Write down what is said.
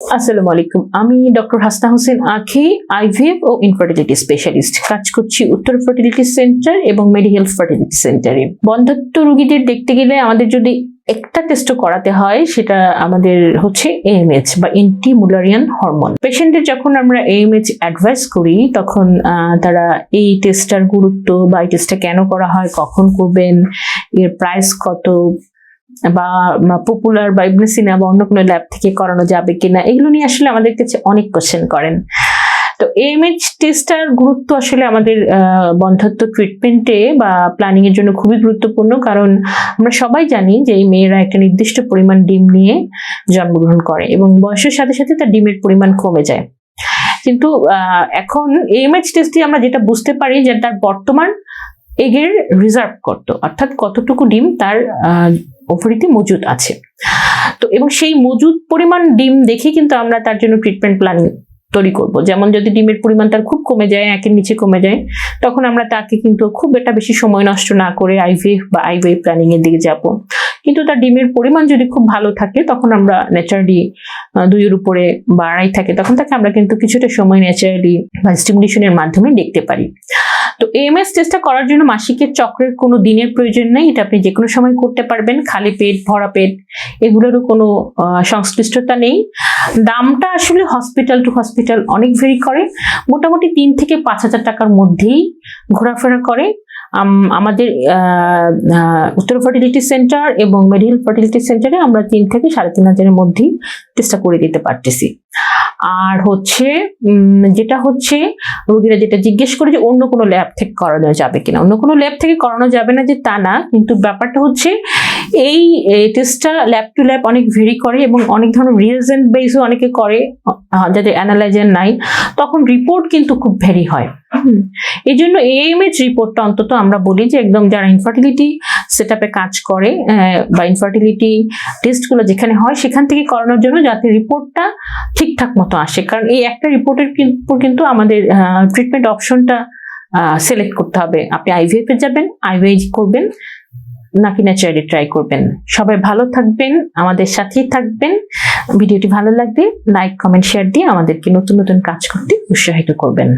আসসালামু আলাইকুম। আমি ডক্টর হাসনা হোসেন আখি, আইভিএফ ও ইনফার্টিলিটি স্পেশালিস্ট। কাজ করছি উত্তর ফার্টিলিটি সেন্টার এবং মেডিকেল ফার্টিলিটি সেন্টারে। বন্ধাত্ব রোগীদের দেখতে গেলে আমাদের যদি একটা টেস্ট করাতে হয়, সেটা আমাদের হচ্ছে এএমএইচ বা ইন্টিমুলারিয়ান হরমোন পেশেন্টের যখন আমরা এএমএইচ অ্যাডভাইস করি, তখন তারা এই টেস্টটার গুরুত্ব বা এই টেস্টটা কেন করা হয়, কখন করবেন, এর প্রাইস কত বা পপুলার বা ইবনে সিনা বা অন্য কোনো ল্যাব থেকে করানো যাবে কিনা এগুলো নিয়ে আসলে আমাদের কাছে অনেক কোশ্চেন করেন। তো এমএইচ টেস্টটার গুরুত্ব আসলে আমাদের আহ, বন্ধ্যত্ব ট্রিটমেন্টে বা প্ল্যানিং এর জন্য খুবই গুরুত্বপূর্ণ। কারণ আমরা সবাই জানি যে এই মেয়েরা একটা নির্দিষ্ট পরিমাণ ডিম নিয়ে জন্মগ্রহণ করে এবং বয়সের সাথে সাথে তার ডিমের পরিমাণ কমে যায়। কিন্তু এখন এমএইচ টেস্টে আমরা যেটা বুঝতে পারি যে তার বর্তমান এগের রিজার্ভ করতো অর্থাৎ কতটুকু ডিম তার ওভারিতে মজুদ আছে। তো এবং সেই মজুদ পরিমাণ ডিম দেখে কিন্তু আমরা তার জন্য ট্রিটমেন্ট প্ল্যানিং তৈরি করব। যেমন যদি ডিমের পরিমাণ তার খুব কমে যায়, একের নিচে কমে যায়, তখন আমরা তাকে কিন্তু খুব একটা বেশি সময় নষ্ট না করে আইভিএফ বা আইভিএ প্ল্যানিং এর দিকে যাব। কিন্তু তার ডিমের পরিমাণ যদি খুব ভালো থাকে, তখন আমরা ন্যাচারালি দুইয়ের উপরে বা আড়াই থাকে। তখন তাকে আমরা কিন্তু কিছুটা সময় ন্যাচারালি বা স্টিমুলেশনের মাধ্যমে দেখতে পারি। তো এমএস টেস্টটা করার জন্য মাসিকের চক্রের কোনো দিনের প্রয়োজন নেই, এটা আপনি যে কোনো সময় করতে পারবেন, খালি পেট, ভরা পেট, এগুলোরও কোনো সংশ্লিষ্টতা নেই। দামটা আসলে হসপিটাল টু হসপিটাল অনেক ভেরি করে, মোটামুটি তিন থেকে পাঁচ হাজার টাকার মধ্যেই ঘোরাফেরা করে। আমাদের উত্তর ফার্টিলিটি সেন্টার এবং মেডিকেল ফার্টিলিটি সেন্টারে আমরা তিন থেকে সাড়ে তিন হাজারের মধ্যেই চেষ্টা করে দিতে পারতেছি। আর হচ্ছে যেটা হচ্ছে, রোগীরা যেটা জিজ্ঞেস করে যে অন্য কোনো ল্যাব থেকে করানো যাবে কিনা অন্য কোনো ল্যাব থেকে করানো যাবে না যে তা না, কিন্তু ব্যাপারটা হচ্ছে, এই টেস্টটা ল্যাব টু ল্যাব অনেক ভেরি করে এবং অনেক ধরনের রিয়েজেন্ট বেসও অনেকে করে যাদের অ্যানালাইজার নাই, তখন রিপোর্ট কিন্তু খুব ভেরি হয়। এই জন্য এএমএইচ রিপোর্টটা অন্তত আমরা বলি যে, একদম যারা ইনফার্টিলিটি সেট কাজ করে বা ইনফার্টিলিটি টেস্টগুলো যেখানে হয় সেখান থেকে করানোর জন্য যাতে রিপোর্টটা ঠিকঠাক মতো আসে। কারণ এই একটা রিপোর্টের কিন্তু আমাদের ট্রিটমেন্ট অপশনটা সিলেক্ট করতে হবে। আপনি আইভিএফ যাবেন আইভিএইচ করবেন, নাকি ন্যাচারালি ট্রাই করবেন। সবাই ভালো থাকবেন, আমাদের সাথেই থাকবেন। ভিডিওটি ভালো লাগবে লাইক কমেন্ট শেয়ার দিয়ে আমাদেরকে নতুন নতুন কাজ করতে উৎসাহিত করবেন।